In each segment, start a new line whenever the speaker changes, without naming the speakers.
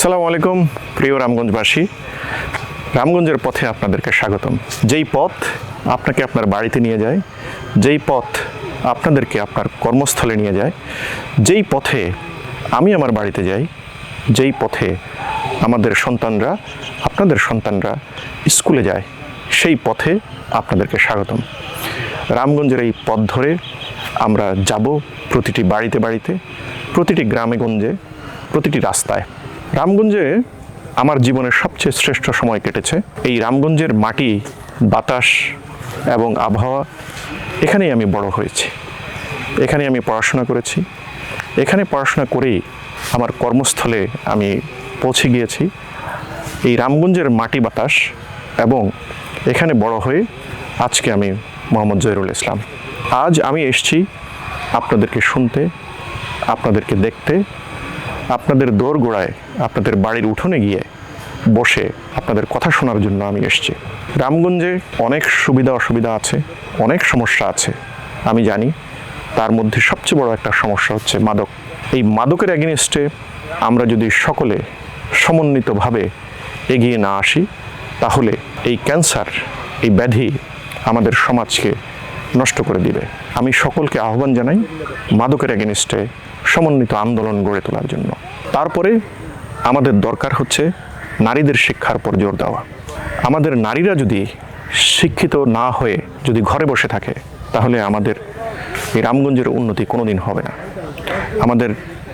সালামু আলাইকুম, প্রিয় রামগঞ্জবাসী। রামগঞ্জের পথে আপনাদেরকে স্বাগতম। যেই পথ আপনাকে আপনার বাড়িতে নিয়ে যায়, যেই পথ আপনাদেরকে আপনার কর্মস্থলে নিয়ে যায়, যেই পথে আমি আমার বাড়িতে যাই, যেই পথে আমাদের সন্তানরা, আপনাদের সন্তানরা স্কুলে যায়, সেই পথে আপনাদেরকে স্বাগতম। রামগঞ্জের এই পথ ধরে আমরা যাব প্রতিটি বাড়িতে বাড়িতে, প্রতিটি গ্রামে গঞ্জে প্রতিটি রাস্তায়। রামগঞ্জে আমার জীবনের সবচেয়ে শ্রেষ্ঠ সময় কেটেছে। এই রামগঞ্জের মাটি, বাতাস এবং আবহাওয়া, এখানেই আমি বড় হয়েছি। এখানে আমি পড়াশোনা করেছি। এখানে পড়াশোনা করেই আমার কর্মস্থলে আমি পৌঁছে গিয়েছি। এই রামগঞ্জের মাটি, বাতাস এবং এখানে বড় হয়ে আজকে আমি মোহাম্মদ জহিরুল ইসলাম। আজ আমি এসছি আপনাদেরকে শুনতে, আপনাদেরকে দেখতে আপনাদের দৌড় গোড়ায় আপনাদের বাড়ির উঠোনে গিয়ে বসে আপনাদের কথা শোনার জন্য আমি এসেছি। রামগঞ্জে অনেক সুবিধা অসুবিধা আছে, অনেক সমস্যা আছে, আমি জানি। তার মধ্যে সবচেয়ে বড় একটা সমস্যা হচ্ছে মাদক। এই মাদকের অ্যাগেনিস্টে আমরা যদি সকলে সমন্বিতভাবে এগিয়ে না আসি, তাহলে এই ক্যান্সার, এই ব্যাধি আমাদের সমাজকে নষ্ট করে দিবে। আমি সকলকে আহ্বান জানাই মাদকের অ্যাগেনিস্টে সমন্বিত আন্দোলন গড়ে তোলার জন্য। তারপরে আমাদের দরকার হচ্ছে নারীদের শিক্ষার উপর জোর দেওয়া। আমাদের নারীরা যদি শিক্ষিত না হয়ে যদি ঘরে বসে থাকে, তাহলে আমাদের এই রামগঞ্জের উন্নতি কোনোদিন হবে না। আমাদের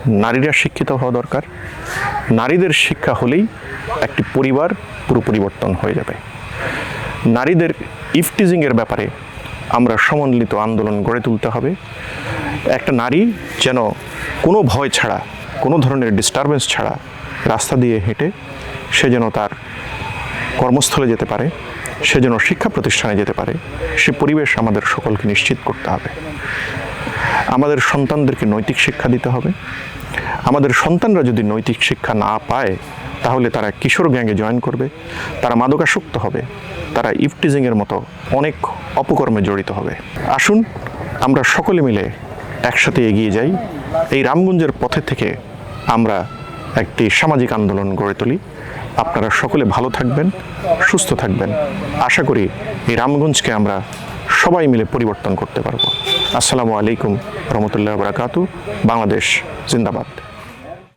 নারীরা শিক্ষিত হওয়া দরকার। নারীদের শিক্ষা হলেই একটি পরিবার পুরো পরিবর্তন হয়ে যাবে। নারীদের ইফটিজিংয়ের ব্যাপারে আমরা সমন্বিত আন্দোলন গড়ে তুলতে হবে। একটা নারী যেন কোনো ভয় ছাড়া, কোনো ধরনের ডিস্টারবেন্স ছাড়া রাস্তা দিয়ে হেঁটে সে যেন তার কর্মস্থলে যেতে পারে, সে যেন শিক্ষা প্রতিষ্ঠানে যেতে পারে, সে পরিবেশ আমাদের সকলকে নিশ্চিত করতে হবে। আমাদের সন্তানদেরকে নৈতিক শিক্ষা দিতে হবে। আমাদের সন্তানরা যদি নৈতিক শিক্ষা না পায় তাহলে তারা কিশোর গ্যাংয়ে জয়েন করবে, তারা মাদকাসক্ত হবে, তারা ইফটিজিংয়ের মতো অনেক অপকর্মে জড়িত হবে। আসুন, আমরা সকলে মিলে একসাথে এগিয়ে যাই। এই রামগঞ্জের পথে থেকে আমরা একটি সামাজিক আন্দোলন গড়ে তুলি। আপনারা সকলে ভালো থাকবেন, সুস্থ থাকবেন। আশা করি এই রামগঞ্জকে আমরা সবাই মিলে পরিবর্তন করতে পারব। আসসালামু আলাইকুম রহমতুল্লাহ বরাকাতু। বাংলাদেশ জিন্দাবাদ।